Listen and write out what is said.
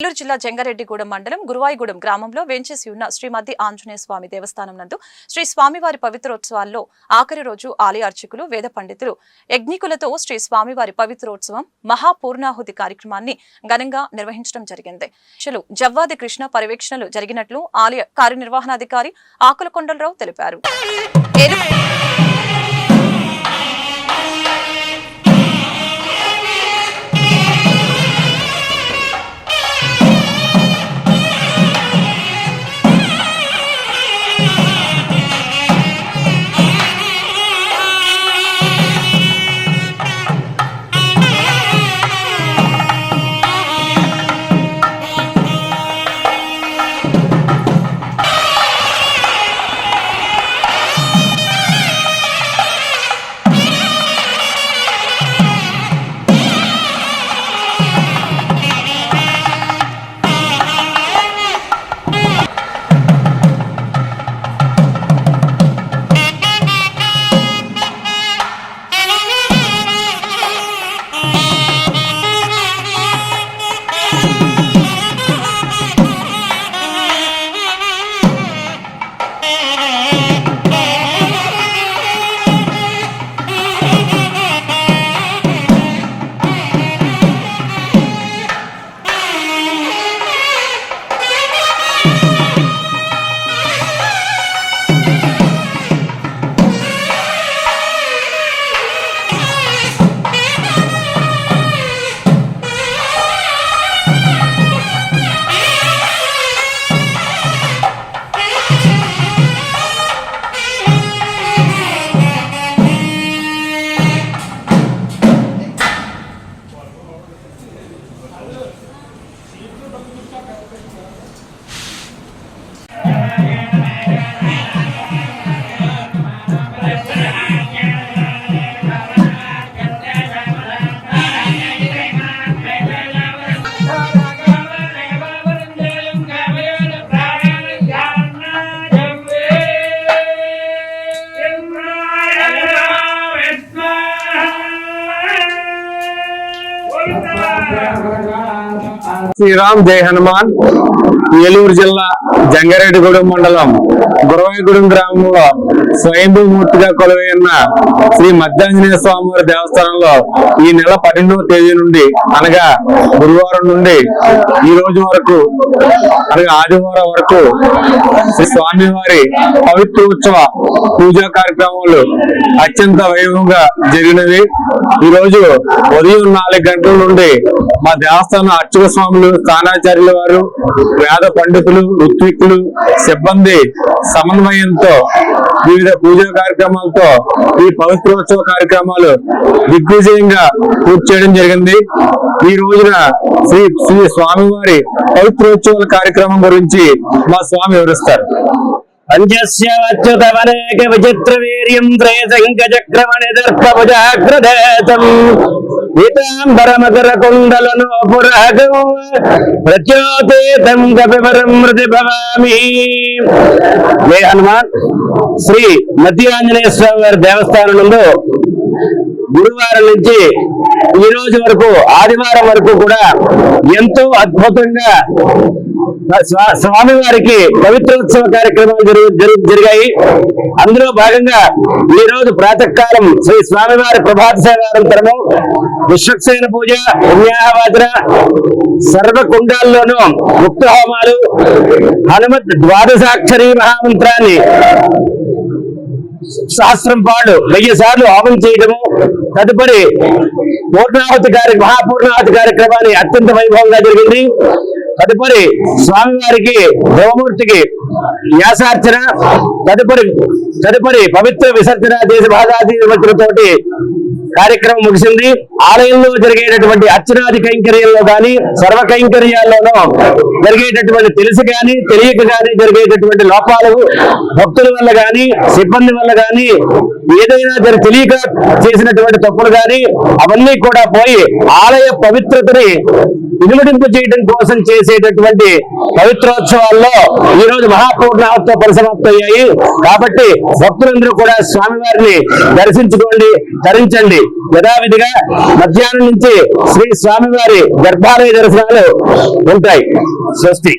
నెల్లూరు జిల్లా జంగారెడ్డిగూడెం మండలం గురువాయిగూడెం గ్రామంలో వేంచేసి ఉన్న శ్రీ ఆంజనేయ స్వామి దేవస్థానం నందు శ్రీ స్వామివారి పవిత్రోత్సవాల్లో ఆఖరి రోజు ఆలయ అర్చకులు వేద పండితులు యజ్ఞికులతో శ్రీ స్వామివారి పవిత్రోత్సవం మహాపూర్ణాహుతి కార్యక్రమాన్ని ఘనంగా నిర్వహించడం జరిగింది. అధ్యక్షులు జవ్వాది కృష్ణ పర్యవేక్షణలు జరిగినట్లు ఆలయ కార్యనిర్వహణాధికారి ఆకుల కొండలరావు తెలిపారు. శ్రీరామ్ జై హనుమాన్. ఏలూరు జిల్లా జంగారెడ్డిగూడెం మండలం. గురవాయిగూడెం గ్రామంలో స్వయంభూ మూర్తిగా కొలువైన శ్రీ మధ్యాంజనేయ స్వామివారి దేవస్థానంలో ఈ నెల పన్నెండవ తేదీ నుండి అనగా గురువారం నుండి ఈ రోజు వరకు అనగా ఆదివారం వరకు శ్రీ స్వామివారి పవిత్రోత్సవ పూజా కార్యక్రమాలు అత్యంత వైభవంగా జరిగినవి. ఈ రోజు ఉదయం నాలుగు గంటల నుండి మా దేవస్థానం అర్చక స్వామి స్వాములు స్థానాచార్యుల వారు వేద పండితులు ఋత్విక్కులు సిబ్బంది సమన్వయంతో వివిధ పూజా కార్యక్రమాలతో ఈ పవిత్రోత్సవ కార్యక్రమాలు దిగ్విజయంగా పూర్తి చేయడం జరిగింది. ఈ రోజున శ్రీ శ్రీ స్వామివారి పవిత్రోత్సవాల కార్యక్రమం గురించి మా స్వామి వివరిస్తారు. పంచస్యచ్యుతమనేక విచిత్ర వీర్యం త్రేశంకచక్రమణి దర్పభుజాగ్రదేశం పీతాంబరమకర కుండలను పురాగం ప్రత్యోతేతం కపివరం మృతి భవామి జయ హనుమాన్ శ్రీ మధ్య ఆంజనేయ స్వామి వారి దేవస్థానం గురువారం నుంచి ఈ రోజు వరకు ఆదివారం వరకు కూడా ఎంతో అద్భుతంగా స్వామి వారికి పవిత్రోత్సవ కార్యక్రమాలు జరుగు- జరిగాయి. అందులో భాగంగా ఈ రోజు ప్రాతకాలం శ్రీ స్వామివారి ప్రభాత సేవానంతరము విశ్వక్సేన పూజ పుణ్యాహవాచన సర్వకుండాల్లోనూ ముక్త హోమాలు హనుమత్ ద్వాదశాక్షరి మహామంత్రాన్ని సహస్రం పాడు వెయ్యి సార్లు హోమం చేయడము తదుపరి పూర్ణాహుతి కార్య మహాపూర్ణాహుతి కార్యక్రమాన్ని అత్యంత వైభవంగా జరిగింది. తదుపరి స్వామివారికి దేవమూర్తికి వ్యాసార్చన తదుపరి తదుపరి పవిత్ర విసర్జన దేశ భాగాధిపతులతోటి కార్యక్రమం ముగిసింది. ఆలయంలో జరిగేటటువంటి అర్చనాది కైంకర్యంలో గాని సర్వ కైంకర్యాల్లోనూ జరిగేటటువంటి తెలుసు గాని తెలియక గాని జరిగేటటువంటి లోపాలు భక్తుల వల్ల గాని సిబ్బంది వల్ల గాని ఏదైనా జరి తెలియక చేసినటువంటి తప్పులు గాని అవన్నీ కూడా పోయి ఆలయ పవిత్రతని విలువడింపు చేయడం కోసం చేసేటటువంటి పవిత్రోత్సవాల్లో ఈ రోజు మహాపూర్ణాహత్వ పరిసమాప్తయ్యాయి. కాబట్టి భక్తులందరూ కూడా స్వామివారిని దర్శించుకోండి ధరించండి యథావిధిగా మధ్యాహ్నం నుంచి శ్రీ స్వామివారి గర్భాలయ దర్శనాలు ఉంటాయి. స్వస్తి.